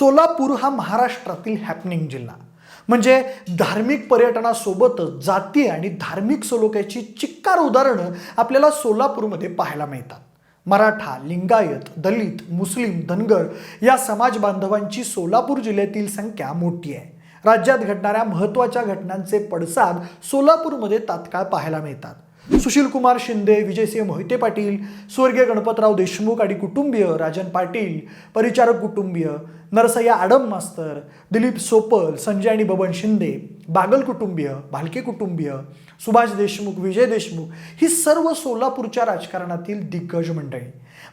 सोलापूर हा महाराष्ट्रातील हॅपनिंग जिल्हा. म्हणजे धार्मिक पर्यटनासोबतच जाती आणि धार्मिक सलोख्याची चिक्कार उदाहरणं आपल्याला सोलापूरमध्ये पाहायला मिळतात. मराठा लिंगायत दलित मुस्लिम धनगर या समाज बांधवांची सोलापूर जिल्ह्यातील संख्या मोठी आहे. राज्यात घडणाऱ्या महत्त्वाच्या घटनांचे पडसाद सोलापूरमध्ये तात्काळ पाहायला मिळतात. सुशीलकुमार शिंदे विजयसिंह मोहिते पाटील स्वर्गीय गणपतराव देशमुख आणि कुटुंबीय राजन पाटील परिचारक कुटुंबीय नरसय्या आडम मास्तर दिलीप सोपल संजय आणि बबन शिंदे बागल कुटुंबीय भालके कुटुंबीय सुभाष देशमुख विजय देशमुख ही सर्व सोलापूरच्या राजकारणातील दिग्गज मंडळी.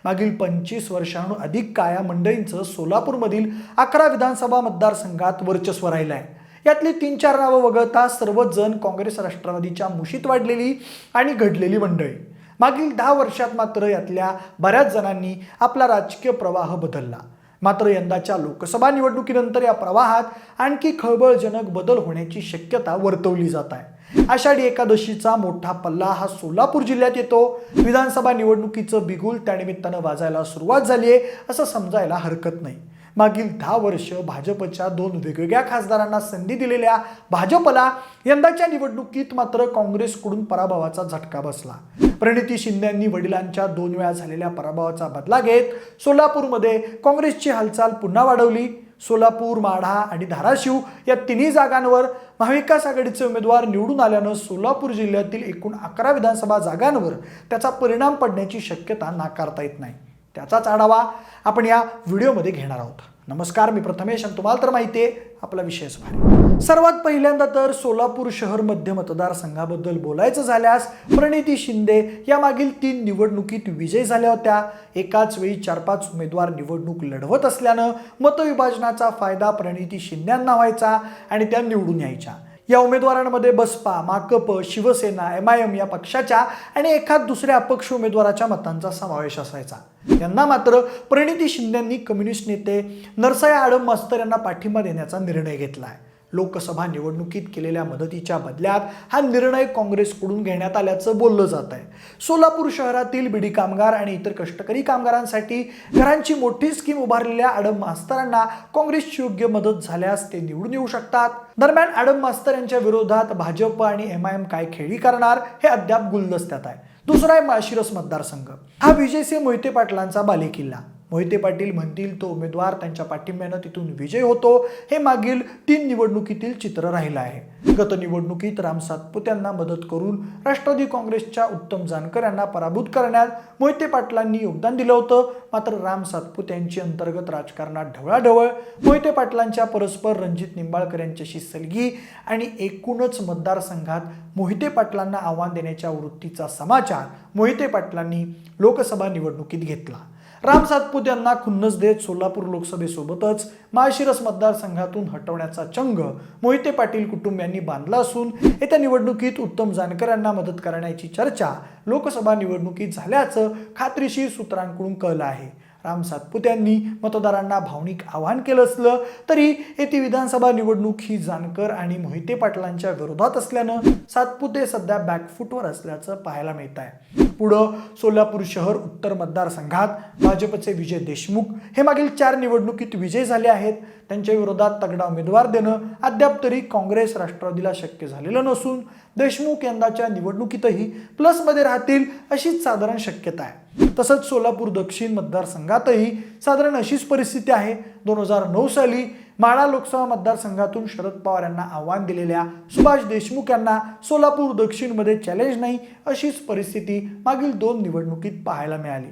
मागील पंचवीस वर्षांहून अधिक काया मंडळींचं सोलापूरमधील अकरा विधानसभा मतदारसंघात वर्चस्व राहिलं आहे यातली तीन चार नावं वगळता सर्वच जण काँग्रेस राष्ट्रवादीच्या मुशीत वाढलेली आणि घडलेली मंडळी. मागील दहा वर्षात मात्र यातल्या बऱ्याच जणांनी आपला राजकीय प्रवाह बदलला. मात्र यंदाच्या लोकसभा निवडणुकीनंतर या प्रवाहात आणखी खळबळजनक बदल होण्याची शक्यता वर्तवली जात आहे. आषाढी एकादशीचा मोठा पल्ला हा सोलापूर जिल्ह्यात येतो. विधानसभा निवडणुकीचं बिगुल त्यानिमित्तानं वाजायला सुरुवात झाली आहे असं समजायला हरकत नाही. मागील दहा वर्ष भाजपच्या दोन वेगवेगळ्या खासदारांना संधी दिलेल्या भाजपला यंदाच्या निवडणुकीत मात्र काँग्रेसकडून पराभवाचा झटका बसला. प्रणिती शिंदेंनी वडिलांच्या दोन वेळा झालेल्या पराभवाचा बदला घेत सोलापूरमध्ये काँग्रेसची हालचाल पुन्हा वाढवली. सोलापूर माढा आणि धाराशिव या तिन्ही जागांवर महाविकास आघाडीचे उमेदवार निवडून आल्यानं सोलापूर जिल्ह्यातील एकूण अकरा विधानसभा जागांवर त्याचा परिणाम पडण्याची शक्यता नाकारता येत नाही. त्याचाच आढावा आपण या व्हिडिओमध्ये घेणार आहोत. नमस्कार मी प्रथमेश आणि तुम्हाला तर माहिती आहे आपला विषयच भारी सर्वात पहिल्यांदा तर सोलापूर शहर मध्य मतदारसंघाबद्दल बोलायचं झाल्यास प्रणिती शिंदे या मागील तीन निवडणुकीत विजयी झाल्या होत्या. एकाच वेळी चार पाच उमेदवार निवडणूक लढवत असल्यानं मतविभाजनाचा फायदा प्रणिती शिंद्यांना व्हायचा आणि त्या निवडून यायच्या. या उमेदवारांमध्ये Baspa Makap Shiv Sena M I M या पक्षाच्या आणि एखाद दुसऱ्या अपक्ष उमेदवाराच्या मतांचा समावेश असायचा. यांना मात्र प्रणिती शिंदेंनी कम्युनिस्ट नेते नरसया आडम मास्तर यांना पाठिंबा देण्याचा निर्णय घेतला आहे लोकसभा निवडणुकीत केलेल्या मदतीच्या बदल्यात हा निर्णय काँग्रेसकडून घेण्यात आल्याचं बोललं जात आहे. सोलापूर शहरातील बिडी कामगार आणि इतर कष्टकरी कामगारांसाठी घरांची मोठी स्कीम उभारलेल्या आडम मास्तरांना काँग्रेसची योग्य मदत झाल्यास ते निवडून येऊ शकतात. दरम्यान आडम मास्तर यांच्या विरोधात भाजप आणि एम आय एम काय खेळी करणार हे अद्याप गुलदस्त्यात आहे. दुसरा आहे माळशिरस मतदारसंघ. हा विजयसिंह मोहिते पाटलांचा बालेकिल्ला. मोहिते पाटील म्हणतील तो उमेदवार त्यांच्या पाठिंब्यानं तिथून विजय होतो. हे मागील तीन निवडणुकीतील चित्र राहिलं आहे. गत निवडणुकीत राम सातपुत्यांना मदत करून राष्ट्रवादी काँग्रेसच्या उत्तम जानकर यांना पराभूत करण्यात मोहिते पाटलांनी योगदान दिलं होतं. मात्र राम सातपुत्यांची अंतर्गत राजकारणात ढवळाढवळ मोहिते पाटलांच्या परस्पर रणजित निंबाळकर यांच्याशी सलगी आणि एकूणच मतदारसंघात मोहिते पाटलांना आव्हान देण्याच्या वृत्तीचा समाचार मोहिते पाटलांनी लोकसभा निवडणुकीत घेतला. राम सातपुत यांना खुन्नस देत सोलापूर लोकसभेसोबतच माळशिरस मतदारसंघातून हटवण्याचा चंग मोहिते पाटील कुटुंबियांनी बांधला असून येत्या निवडणुकीत उत्तम जानकर यांना मदत करण्याची चर्चा लोकसभा निवडणुकीत झाल्याचं खात्रीशीर सूत्रांकडून कळलं आहे. राम सातपुत यांनी मतदारांना भावनिक आवाहन केलं असलं तरी येथे विधानसभा निवडणूक ही जानकर आणि मोहिते पाटलांच्या विरोधात असल्यानं सातपुते सध्या बॅकफुटवर असल्याचं पाहायला मिळत आहे पुढं सोलापूर शहर उत्तर मतदारसंघात भाजपचे विजय देशमुख हे मागील चार निवडणुकीत विजय झाले आहेत. त्यांच्या विरोधात तगडा उमेदवार देणं अद्याप तरी काँग्रेस राष्ट्रवादीला शक्य झालेलं नसून देशमुख यंदाच्या निवडणुकीतही प्लसमध्ये राहतील अशीच साधारण शक्यता आहे. तसंच सोलापूर दक्षिण मतदारसंघातही साधारण अशीच परिस्थिती आहे. दोन हजार नऊ साली माळा लोकसभा मतदारसंघातून शरद पवार यांना आव्हान दिलेल्या सुभाष देशमुख यांना सोलापूर दक्षिणमध्ये चॅलेंज नाही अशीच परिस्थिती मागील दोन निवडणुकीत पाहायला मिळाली.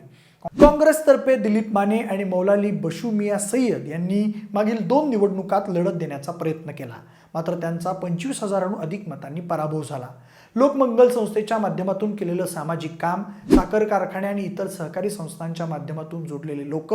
काँग्रेसतर्फे दिलीप माने आणि मौलाली बशू मिया सय्यद यांनी मागील दोन निवडणुकात लढत देण्याचा प्रयत्न केला. मात्र त्यांचा पंचवीस हजारांहून अधिक मतांनी पराभव झाला. लोकमंगल संस्थेच्या माध्यमातून केलेलं सामाजिक काम साखर कारखाने आणि इतर सहकारी संस्थांच्या माध्यमातून जोडलेले लोक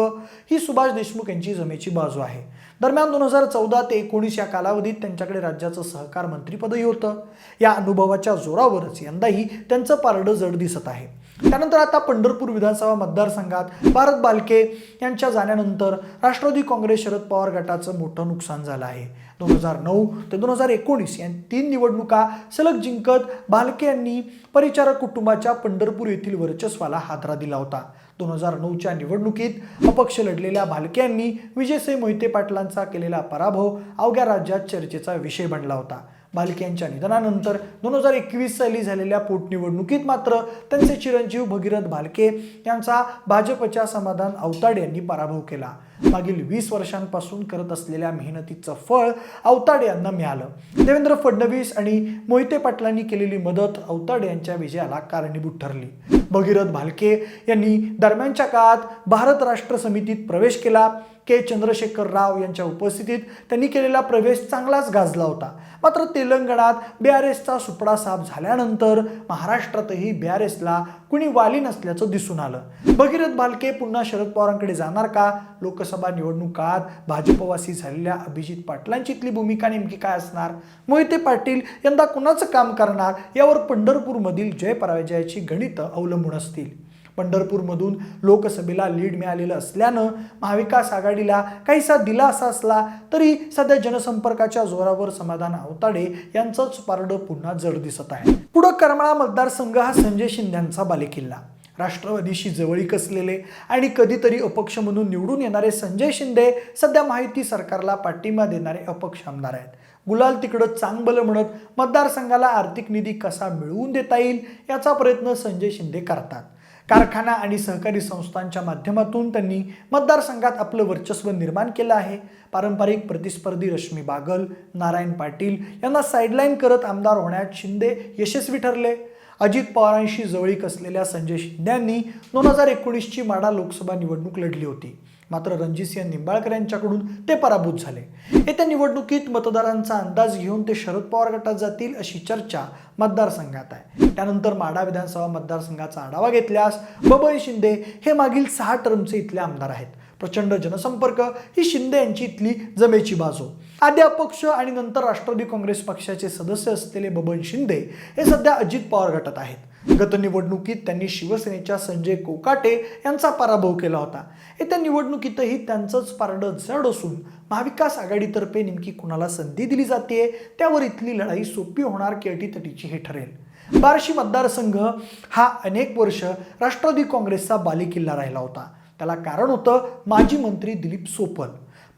ही सुभाष देशमुख यांची जमेची बाजू आहे. दरम्यान दोन हजार चौदा ते एकोणीस या कालावधीत त्यांच्याकडे राज्याचं सहकार मंत्रीपदही होतं. या अनुभवाच्या जोरावरच यंदाही त्यांचं पारडं जड दिसत आहे. त्यानंतर आता पंढरपूर विधानसभा मतदारसंघात भारत बालके यांच्या जाण्यानंतर राष्ट्रवादी काँग्रेस शरद पवार गटाचं मोठं नुकसान झालं आहे. दोन हजार नऊ ते दोन हजार एकोणीस. या तीन निवडणुका सलग जिंकत भालके यांनी परिचारक कुटुंबाच्या पंढरपूर येथील वर्चस्वाला हादरा दिला होता. दोन हजार नऊच्या निवडणुकीत अपक्ष लढलेल्या भालके यांनी विजयसिंह मोहिते पाटलांचा केलेला पराभव अवघ्या राज्यात चर्चेचा विषय बनला होता. भालके यांच्या निधनानंतर दोन हजार एकवीस साली झालेल्या पोटनिवडणुकीत मात्र त्यांचे चिरंजीव भगीरथ भालके यांचा भाजपच्या समाधान अवताड यांनी पराभव केला. मागील वीस वर्षांपासून करत असलेल्या मेहनतीचं फळ अवताड यांना मिळालं. देवेंद्र फडणवीस आणि मोहिते पाटलांनी केलेली मदत अवताड यांच्या विजयाला कारणीभूत ठरली. भगीरथ भालके यांनी दरम्यानच्या काळात भारत राष्ट्र समितीत प्रवेश केला. के. चंद्रशेखर राव यांच्या उपस्थितीत त्यांनी केलेला प्रवेश चांगलाच गाजला होता. मात्र तेलंगणात बी आर एसचा सुपडा साफ झाल्यानंतर महाराष्ट्रातही बी आर एसला कुणी वाली नसल्याचं दिसून आलं. भगीरथ भालके पुन्हा शरद पवारांकडे जाणार का? लोकसभा निवडणूक काळात भाजपवासी झालेल्या अभिजित पाटलांची इथली भूमिका नेमकी काय असणार? मोहिते पाटील यंदा कुणाचं काम करणार? यावर पंढरपूरमधील जय पराजयाची गणितं अवलंबून असतील. पंढरपूरमधून लोकसभेला लीड मिळालेलं असल्यानं महाविकास आघाडीला काहीसा दिलासा असला तरी सध्या जनसंपर्काच्या जोरावर समाधान आवताडे यांचंच पारडं पुन्हा जड दिसत आहे. पुढं करमाळा मतदारसंघ हा संजय शिंद्यांचा बालेकिल्ला. राष्ट्रवादीशी जवळीक असलेले आणि कधीतरी अपक्ष म्हणून निवडून येणारे संजय शिंदे सध्या माहिती सरकारला पाठिंबा देणारे अपक्ष आमदार आहेत. गुलाल तिकडं चांगलं म्हणत मतदारसंघाला आर्थिक निधी कसा मिळवून देता येईल याचा प्रयत्न संजय शिंदे करतात. कारखाना आणि सहकारी संस्थांच्या माध्यमातून त्यांनी मतदारसंघात आपलं वर्चस्व निर्माण केलं आहे. पारंपरिक प्रतिस्पर्धी रश्मी बागल नारायण पाटील यांना साईडलाईन करत आमदार होण्यात शिंदे यशस्वी ठरले. अजित पवारांशी जवळीक असलेल्या संजय शिंदे यांनी दोन हजार एकोणीसची माडा लोकसभा निवडणूक लढली होती. मात्र रणजितसिंह निंबाळकर यांच्याकडून ते पराभूत झाले. येत्या निवडणुकीत मतदारांचा अंदाज घेऊन ते शरद पवार गटात जातील अशी चर्चा मतदारसंघात आहे. त्यानंतर माडा विधानसभा मतदारसंघाचा आढावा घेतल्यास बबन शिंदे हे मागील सहा टर्मचे इथले आमदार आहेत. प्रचंड जनसंपर्क ही शिंदे यांची इथली जमेची बाजू. आधी अपक्ष आणि नंतर राष्ट्रवादी काँग्रेस पक्षाचे सदस्य असलेले बबन शिंदे हे सध्या अजित पवार गटात आहेत. गत निवडणुकीत त्यांनी शिवसेनेच्या संजय कोकाटे यांचा पराभव केला होता. येत्या निवडणुकीतही त्यांचंच पारडं जड असून महाविकास आघाडीतर्फे नेमकी कुणाला संधी दिली जाते त्यावर इथली लढाई सोपी होणार की अटीतटीची हे ठरेल. बार्शी मतदारसंघ हा अनेक वर्ष राष्ट्रवादी काँग्रेसचा बालेकिल्ला राहिला होता. त्याला कारण होतं माजी मंत्री दिलीप सोपल.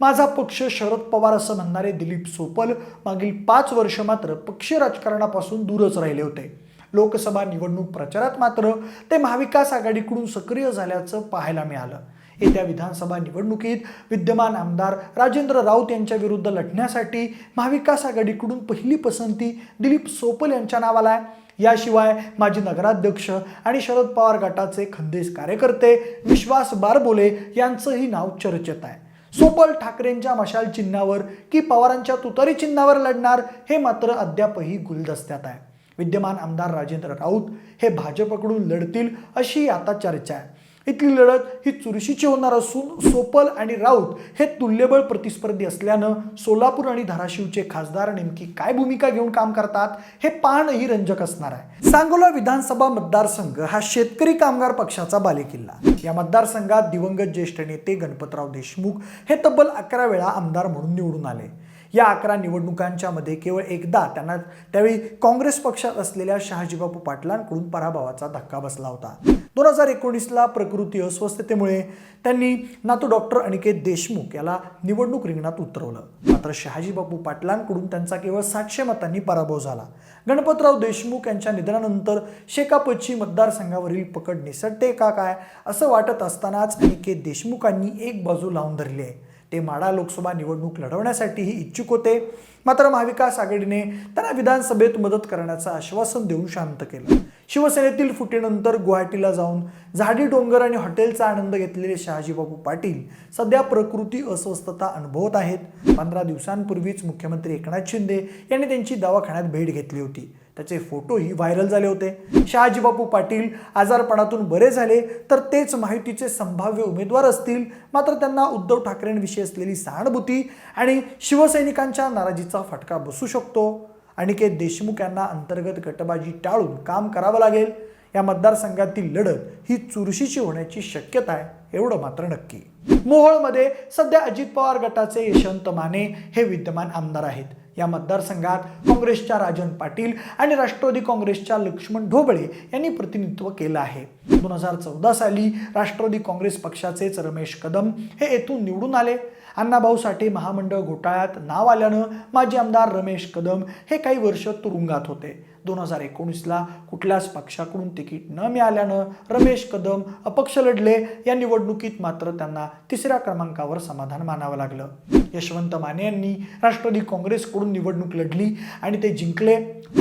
माझा पक्ष शरद पवार असं म्हणणारे दिलीप सोपल मागील पाच वर्ष मात्र पक्ष राजकारणापासून दूरच राहिले होते. लोकसभा निवडणूक प्रचारात मात्र ते महाविकास आघाडीकडून सक्रिय झाल्याचं पाहायला मिळालं. येत्या विधानसभा निवडणुकीत विद्यमान आमदार राजेंद्र राऊत यांच्या विरुद्ध लढण्यासाठी महाविकास आघाडीकडून पहिली पसंती दिलीप सोपल यांच्या नावाला आहे. याशिवाय माजी नगराध्यक्ष आणि शरद पवार गटाचे खंदेश कार्यकर्ते विश्वास बारबोले यांचंही नाव चर्चेत आहे. सोपल ठाकरेंच्या मशाल चिन्हावर की पवारांच्या तुतारी चिन्हावर लढणार हे मात्र अद्यापही गुलदस्त्यात आहे. विद्यमान आमदार राजेंद्र राऊत हे भाजपकडून लढतील अशी आता चर्चा आहे. इथली लढत ही चुरशीची होणार असून सोपल आणि राऊत हे तुल्यबळ प्रतिस्पर्धी असल्यानं सोलापूर आणि धाराशिवचे खासदार नेमकी काय भूमिका घेऊन काम करतात हे पाहणंही रंजक असणार आहे. सांगोला विधानसभा मतदारसंघ हा शेतकरी कामगार पक्षाचा बालेकिल्ला. या मतदारसंघात दिवंगत ज्येष्ठ नेते गणपतराव देशमुख हे तब्बल अकरा वेळा आमदार म्हणून निवडून आले. या अकरा निवडणुकांच्या मध्ये केवळ एकदा त्यांना त्यावेळी काँग्रेस पक्षात असलेल्या शहाजीबापू पाटलांकडून पराभवाचा धक्का बसला होता. दोन हजार एकोणीसला प्रकृती अस्वस्थतेमुळे त्यांनी नातू डॉक्टर अनिकेत देशमुख याला निवडणूक रिंगणात उतरवलं. मात्र शहाजीबापू पाटलांकडून त्यांचा केवळ सातशे मतांनी पराभव झाला. गणपतराव देशमुख यांच्या निधनानंतर शेकापची मतदारसंघावरील पकड निसटते का काय असं वाटत असतानाच अनिकेत देशमुखांनी एक बाजू लावून धरली आहे. ते माडा लोकसभा निवडणूक लढवण्यासाठीही इच्छुक होते. मात्र महाविकास आघाडीने त्यांना विधानसभेत मदत करण्याचं आश्वासन देऊन शांत केलं. शिवसेनेतील फुटीनंतर गुवाहाटीला जाऊन झाडी डोंगर आणि हॉटेलचा आनंद घेतलेले शहाजीबाबू पाटील सध्या प्रकृती अस्वस्थता अनुभवत आहेत. पंधरा दिवसांपूर्वीच मुख्यमंत्री एकनाथ शिंदे यांनी त्यांची दवाखान्यात भेट घेतली होती. त्याचे फोटोही व्हायरल झाले होते. शहाजीबापू पाटील आजारपणातून बरे झाले तर तेच माहितीचे संभाव्य उमेदवार असतील. मात्र त्यांना उद्धव ठाकरेंविषयी असलेली सहानुभूती आणि शिवसैनिकांच्या नाराजीचा फटका बसू शकतो. अनिकेत देशमुख यांना अंतर्गत गटबाजी टाळून काम करावं लागेल. या मतदारसंघातील लढत ही चुरशीची होण्याची शक्यता आहे एवढं मात्र नक्की. मोहोळमध्ये सध्या अजित पवार गटाचे यशवंत माने हे विद्यमान आमदार आहेत. या मतदारसंघात काँग्रेसच्या राजन पाटील आणि राष्ट्रवादी काँग्रेसच्या लक्ष्मण ढोबळे यांनी प्रतिनिधित्व केलं आहे. दोन हजार चौदा साली राष्ट्रवादी काँग्रेस पक्षाचेच रमेश कदम हे येथून निवडून आले. अण्णाभाऊ साठे महामंडळ घोटाळ्यात नाव आल्यानं माजी आमदार रमेश कदम हे काही वर्ष तुरुंगात होते. दोन हजार एकोणीसला कुठल्याच पक्षाकडून तिकीट न मिळाल्यानं रमेश कदम अपक्ष लढले. या निवडणुकीत मात्र त्यांना तिसऱ्या क्रमांकावर समाधान मानावं लागलं. यशवंत माने यांनी राष्ट्रवादी काँग्रेसकडून निवडणूक लढली आणि ते जिंकले.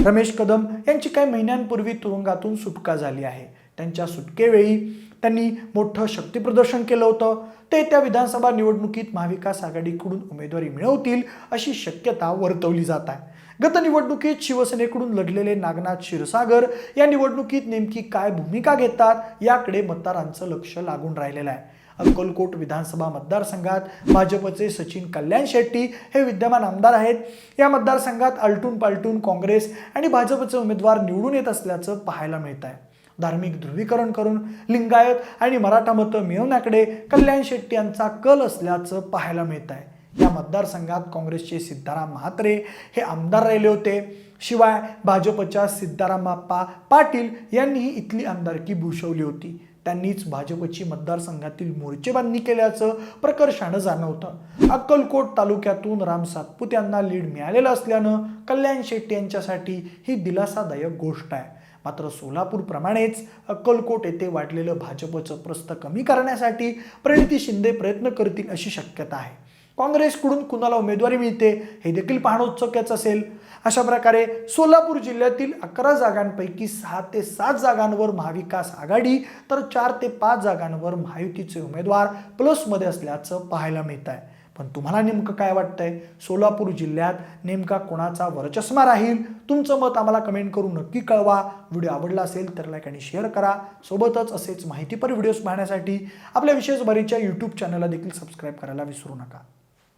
रमेश कदम यांची काही महिन्यांपूर्वी तुरुंगातून सुटका झाली आहे. त्यांच्या सुटकेवेळी त्यांनी मोठं शक्तीप्रदर्शन केलं होतं. ते त्या विधानसभा निवडणुकीत महाविकास आघाडीकडून उमेदवारी मिळवतील अशी शक्यता वर्तवली जात आहे. गत निवडणुकीत शिवसेनेकडून लढलेले नागनाथ क्षीरसागर या निवडणुकीत नेमकी काय भूमिका घेतात याकडे मतदारांचं लक्ष लागून राहिलेलं आहे. अक्कलकोट विधानसभा मतदारसंघात भाजपचे सचिन कल्याण शेट्टी हे विद्यमान आमदार आहेत. या मतदारसंघात आलटून पालटून काँग्रेस आणि भाजपचे उमेदवार निवडून येत असल्याचं पाहायला मिळत आहे. धार्मिक ध्रुवीकरण करून लिंगायत आणि मराठा मतं मिळवण्याकडे कल्याण शेट्टी यांचा कल असल्याचं पाहायला मिळत आहे. या मतदारसंघात काँग्रेसचे सिद्धाराम म्हात्रे हे आमदार राहिले होते. शिवाय भाजपच्या सिद्धारामाप्पा पाटील यांनीही इथली आमदारकी भूषवली होती. त्यांनीच भाजपची मतदारसंघातील मोर्चेबांधणी केल्याचं प्रकर्षानं जाणवतं. अक्कलकोट तालुक्यातून राम सातपूत यांना लीड मिळालेलं असल्यानं कल्याण शेट्टी यांच्यासाठी ही दिलासादायक गोष्ट आहे. मात्र सोलापूरप्रमाणेच अक्कलकोट येथे वाढलेलं भाजपचं प्रस्त कमी करण्यासाठी प्रणिती शिंदे प्रयत्न करतील अशी शक्यता आहे. काँग्रेसकडून कुणाला उमेदवारी मिळते हे देखील पाहणं उत्सुकच असेल. अशा प्रकारे सोलापूर जिल्ह्यातील अकरा जागांपैकी सहा ते सात जागांवर महाविकास आघाडी तर चार ते पाच जागांवर महायुतीचे उमेदवार प्लसमध्ये असल्याचं पाहायला मिळत आहे पण तुम्हाला नेमकं काय वाटतंय? सोलापूर जिल्ह्यात नेमका कोणाचा वरचष्मा राहील? तुमचं मत आम्हाला कमेंट करून नक्की कळवा. व्हिडिओ आवडला असेल तर लाईक आणि शेअर करा. सोबतच असेच माहितीपर व्हिडिओज पाहण्यासाठी आपल्या विशेष बरीच्या यूट्यूब चॅनलला देखील सबस्क्राईब करायला विसरू नका.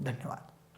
धन्यवाद.